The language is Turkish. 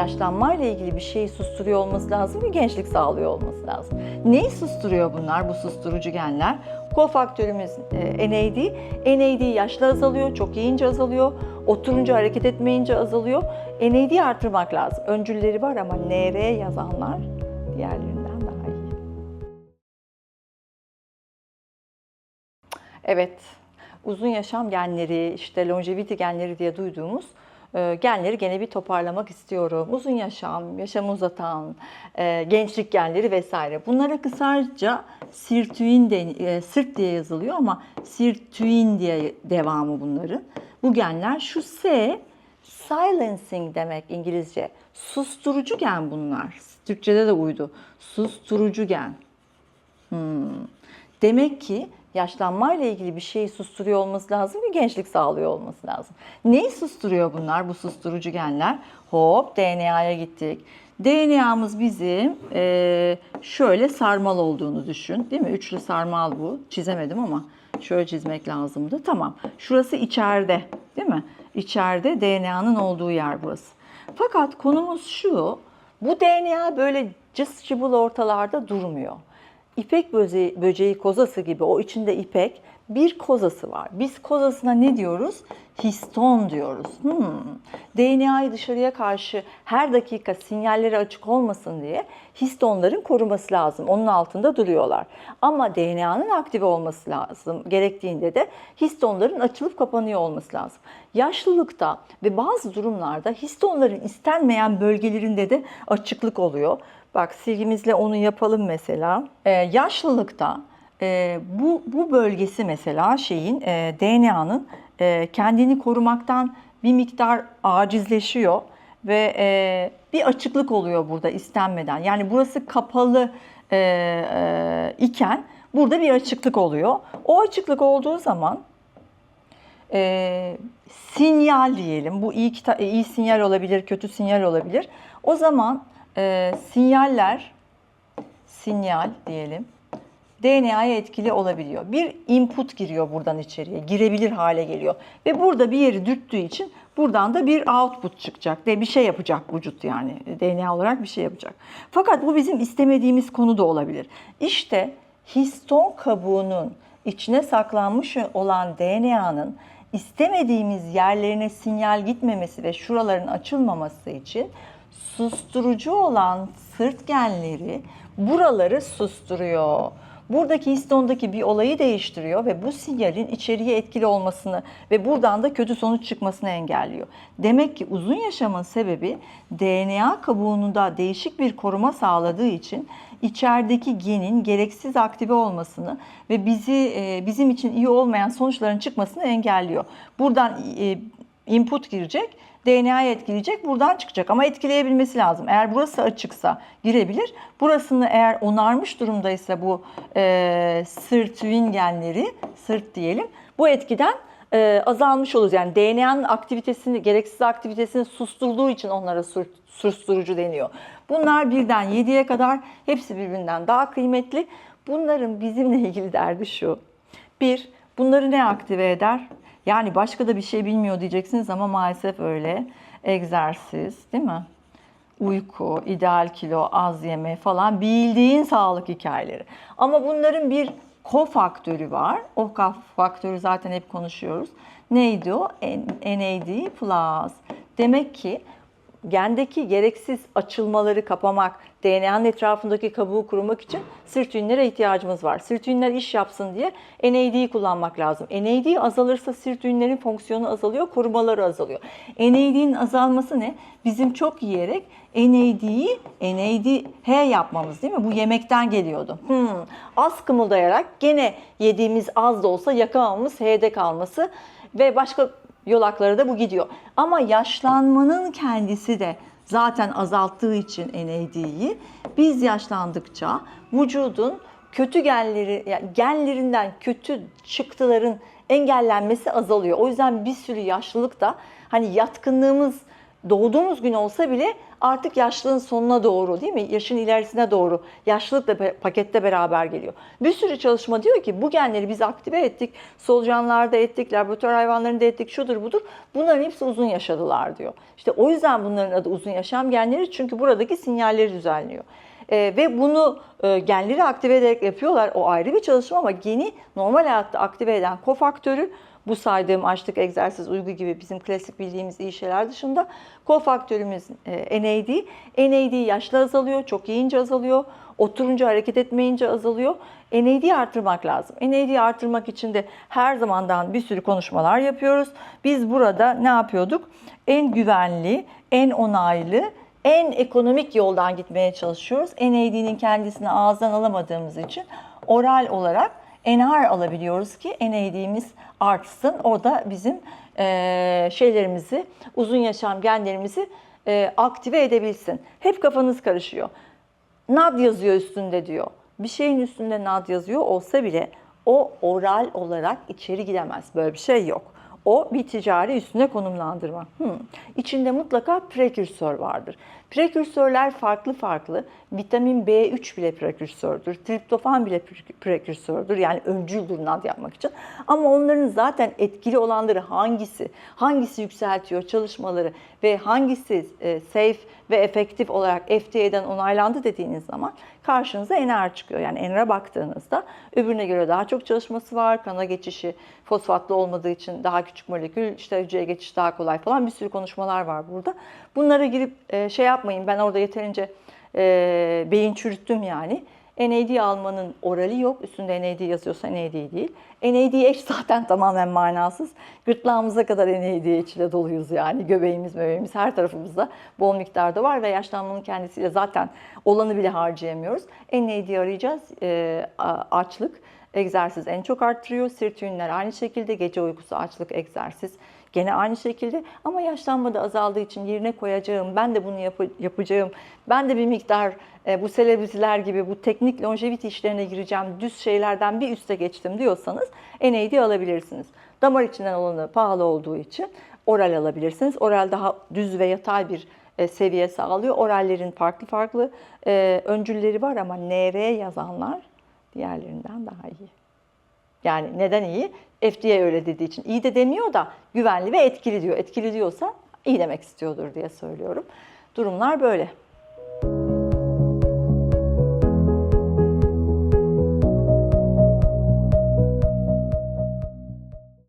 yaşlanmayla ilgili bir şeyi susturuyor olması lazım ve gençlik sağlıyor olması lazım. Neyi susturuyor bunlar, bu susturucu genler? Kofaktörümüz e, NAD. NAD yaşlı azalıyor, çok yiyince azalıyor, oturunca hareket etmeyince azalıyor. NAD artırmak lazım. Öncülleri var ama NR yazanlar diğerlerinden daha iyi. Evet, uzun yaşam genleri, işte longevity genleri diye duyduğumuz genleri gene bir toparlamak istiyorum. Uzun yaşam, yaşamı uzatan, e, gençlik genleri vesaire. Bunlara kısaca sirtuin de, e, sırt diye yazılıyor ama sirtuin diye devamı bunların. Bu genler şu S silencing demek İngilizce. Susturucu gen bunlar. Türkçede de uydu. Susturucu gen. Hmm. Demek ki yaşlanmayla ilgili bir şeyi susturuyor olması lazım ve gençlik sağlıyor olması lazım. Neyi susturuyor bunlar, bu susturucu genler? Hop DNA'ya gittik. DNA'mız bizim eee, şöyle sarmal olduğunu düşün. Değil mi? Üçlü sarmal bu. Çizemedim ama şöyle çizmek lazımdı. Tamam. Şurası içeride. Değil mi? İçeride DNA'nın olduğu yer burası. Fakat konumuz şu. Bu DNA böyle cız cıbıl ortalarda durmuyor. İpek böceği, böceği kozası gibi o içinde ipek bir kozası var. Biz kozasına ne diyoruz? Histon diyoruz. Hmm. DNA'yı dışarıya karşı her dakika sinyalleri açık olmasın diye histonların koruması lazım. Onun altında duruyorlar. Ama DNA'nın aktive olması lazım. Gerektiğinde de histonların açılıp kapanıyor olması lazım. Yaşlılıkta ve bazı durumlarda histonların istenmeyen bölgelerinde de açıklık oluyor. Bak silgimizle onu yapalım mesela. Ee, yaşlılıkta e, bu, bu bölgesi mesela şeyin e, DNA'nın e, kendini korumaktan bir miktar acizleşiyor ve e, bir açıklık oluyor burada istenmeden. Yani burası kapalı e, e, iken burada bir açıklık oluyor. O açıklık olduğu zaman e, sinyal diyelim. Bu iyi, iyi sinyal olabilir, kötü sinyal olabilir. O zaman e, sinyaller, sinyal diyelim, DNA'ya etkili olabiliyor. Bir input giriyor buradan içeriye, girebilir hale geliyor. Ve burada bir yeri dürttüğü için buradan da bir output çıkacak. De bir şey yapacak vücut yani DNA olarak bir şey yapacak. Fakat bu bizim istemediğimiz konu da olabilir. İşte histon kabuğunun içine saklanmış olan DNA'nın istemediğimiz yerlerine sinyal gitmemesi ve şuraların açılmaması için susturucu olan sırt genleri buraları susturuyor. Buradaki histondaki bir olayı değiştiriyor ve bu sinyalin içeriye etkili olmasını ve buradan da kötü sonuç çıkmasını engelliyor. Demek ki uzun yaşamın sebebi DNA kabuğunda değişik bir koruma sağladığı için içerideki genin gereksiz aktive olmasını ve bizi e, bizim için iyi olmayan sonuçların çıkmasını engelliyor. Buradan e, input girecek, DNA'yı etkileyecek, buradan çıkacak ama etkileyebilmesi lazım. Eğer burası açıksa girebilir. Burasını eğer onarmış durumdaysa bu e, sirtuin genleri, sırt diyelim, bu etkiden e, azalmış oluruz. Yani DNA'nın aktivitesini, gereksiz aktivitesini susturduğu için onlara sur- susturucu deniyor. Bunlar birden 7'ye kadar hepsi birbirinden daha kıymetli. Bunların bizimle ilgili derdi şu. Bir, bunları ne aktive eder? Yani başka da bir şey bilmiyor diyeceksiniz ama maalesef öyle. Egzersiz değil mi? Uyku, ideal kilo, az yeme falan bildiğin sağlık hikayeleri. Ama bunların bir kofaktörü var. O kofaktörü zaten hep konuşuyoruz. Neydi o? NAD. Demek ki gendeki gereksiz açılmaları kapamak, DNA'nın etrafındaki kabuğu kurumak için sirtuinlere ihtiyacımız var. Sirtuinler iş yapsın diye NAD'yi kullanmak lazım. NAD azalırsa sirtuinlerin fonksiyonu azalıyor, korumaları azalıyor. NAD'nin azalması ne? Bizim çok yiyerek NAD'yi NAD H yapmamız değil mi? Bu yemekten geliyordu. Hmm, az kımıldayarak gene yediğimiz az da olsa yakamamız H'de kalması ve başka yolaklara da bu gidiyor. Ama yaşlanmanın kendisi de zaten azalttığı için NAD'yi biz yaşlandıkça vücudun kötü genleri yani genlerinden kötü çıktıların engellenmesi azalıyor. O yüzden bir sürü yaşlılık da hani yatkınlığımız doğduğumuz gün olsa bile artık yaşlılığın sonuna doğru değil mi? Yaşın ilerisine doğru yaşlılık da be- pakette beraber geliyor. Bir sürü çalışma diyor ki bu genleri biz aktive ettik. Solucanlarda ettik, laboratuvar hayvanlarında ettik, şudur budur. Bunların hepsi uzun yaşadılar diyor. İşte o yüzden bunların adı uzun yaşam genleri çünkü buradaki sinyalleri düzenliyor. Ee, ve bunu e, genleri aktive ederek yapıyorlar. O ayrı bir çalışma ama geni normal hayatta aktive eden kofaktörü bu saydığım açlık, egzersiz, uygu gibi bizim klasik bildiğimiz iyi şeyler dışında kofaktörümüz e, NAD. NAD yaşla azalıyor, çok yiyince azalıyor, oturunca hareket etmeyince azalıyor. NAD'yi artırmak lazım. NAD'yi artırmak için de her zamandan bir sürü konuşmalar yapıyoruz. Biz burada ne yapıyorduk? En güvenli, en onaylı, en ekonomik yoldan gitmeye çalışıyoruz. NAD'nin kendisini ağızdan alamadığımız için oral olarak NR alabiliyoruz ki NAD'miz artsın. O da bizim eee, şeylerimizi, uzun yaşam genlerimizi eee, aktive edebilsin. Hep kafanız karışıyor. NAD yazıyor üstünde diyor. Bir şeyin üstünde NAD yazıyor olsa bile o oral olarak içeri gidemez. Böyle bir şey yok. O bir ticari üstüne konumlandırma. Hmm. İçinde mutlaka prekürsör vardır. Prekürsörler farklı farklı. Vitamin B3 bile prekürsördür. Triptofan bile pre- prekürsördür. Yani öncüldür NAD yapmak için. Ama onların zaten etkili olanları hangisi? Hangisi yükseltiyor çalışmaları ve hangisi e, safe ve efektif olarak FDA'den onaylandı dediğiniz zaman karşınıza NR çıkıyor. Yani NR'a baktığınızda öbürüne göre daha çok çalışması var. Kana geçişi fosfatlı olmadığı için daha küçük molekül, işte hücreye geçiş daha kolay falan bir sürü konuşmalar var burada. Bunlara girip e, şey yapmayın. Ben orada yeterince e, beyin çürüttüm yani. NAD almanın orali yok. Üstünde NAD yazıyorsa NAD değil. NADH zaten tamamen manasız. Gırtlağımıza kadar NADH ile doluyuz yani. Göbeğimiz, möbeğimiz her tarafımızda bol miktarda var ve yaşlanmanın kendisiyle zaten olanı bile harcayamıyoruz. NAD arayacağız. E, açlık, egzersiz en çok arttırıyor. Sirtüinler aynı şekilde. Gece uykusu, açlık, egzersiz. Gene aynı şekilde ama yaşlanma da azaldığı için yerine koyacağım, ben de bunu yap- yapacağım, ben de bir miktar e, bu selebritiler gibi bu teknik longevity işlerine gireceğim, düz şeylerden bir üste geçtim diyorsanız NAD alabilirsiniz. Damar içinden olanı pahalı olduğu için oral alabilirsiniz. Oral daha düz ve yatay bir e, seviye sağlıyor. Orallerin farklı farklı e, öncülleri var ama NR yazanlar diğerlerinden daha iyi. Yani neden iyi? FDA öyle dediği için. İyi de demiyor da güvenli ve etkili diyor. Etkili diyorsa iyi demek istiyordur diye söylüyorum. Durumlar böyle.